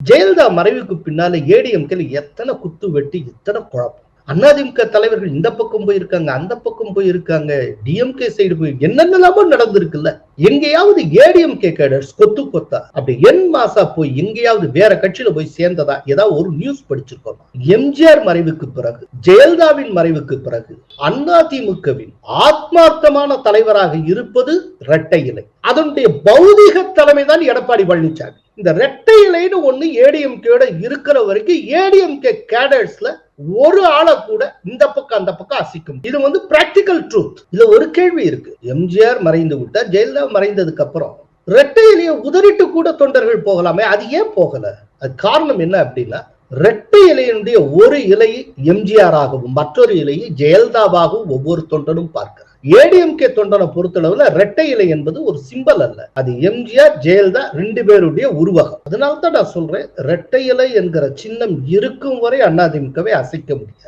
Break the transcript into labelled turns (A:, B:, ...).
A: ஜெயலலிதா மறைவுக்கு பின்னால ஏடிஎம்கேல எத்தனை குத்து வெட்டி எத்தனை குழப்பம். அதிமுக தலைவர்கள் இந்த பக்கம் போயிருக்காங்க அந்த பக்கம் போயிருக்காங்க டிஎம்கே சைடு போய் என்னென்னலாமோ நடந்திருக்குல்ல. எங்கேயாவது ஏடிஎம்கே கேடர்ஸ் கொத்து கொத்தா அப்படி என் மாசா போய் எங்கேயாவது வேற கட்சியில போய் சேர்ந்ததா ஏதாவது ஒரு நியூஸ் படிச்சிருக்கோம்? எம்ஜிஆர் மறைவுக்கு பிறகு ஜெயலலிதாவின் மறைவுக்கு பிறகு அதிமுகவின் ஆத்மார்த்தமான தலைவராக இருப்பது இரட்டை இலை. அதனுடைய பௌதிக தலைமை தான் எடப்பாடி பழனிசாமி இந்த ரெட்டை இலைன்னு ஒண்ணு ஏடிஎம்கேட இருக்கிற வரைக்கும் ஏடிஎம்கே கேடர்ஸ்ல ஒரு ஆளை கூட இந்த பக்கம் அந்த பக்கம் அசிக்கும் இது வந்து பிராக்டிக்கல் ட்ரூத் இதுல ஒரு கேள்வி இருக்கு. எம்ஜிஆர் மறைந்து விட்டா ஜெயலலிதா மறைந்ததுக்கு அப்புறம் ரெட்டை இலையை உதறிட்டு கூட தொண்டர்கள் போகலாமே? அது ஏன் போகல? அது காரணம் என்ன அப்படின்னா ரெட்டை இலையினுடைய ஒரு இலையை எம்ஜிஆர் ஆகவும் மற்றொரு இலையை ஜெயலலிதாவாகவும் ஒவ்வொரு தொண்டனும் பார்க்கிறார். ஏடிஎம்கே தொண்டனை பொறுத்தளவுல ரெட்டை இலை என்பது ஒரு சிம்பல் அல்ல. அது எம்ஜிஆர் ஜெயலலிதா ரெண்டு பேருடைய உருவகம். அதனால தான் நான் சொல்றேன் ரெட்டை இலை என்கிற சின்னம் இருக்கும் வரை அதிமுகவை அசைக்க முடியாது.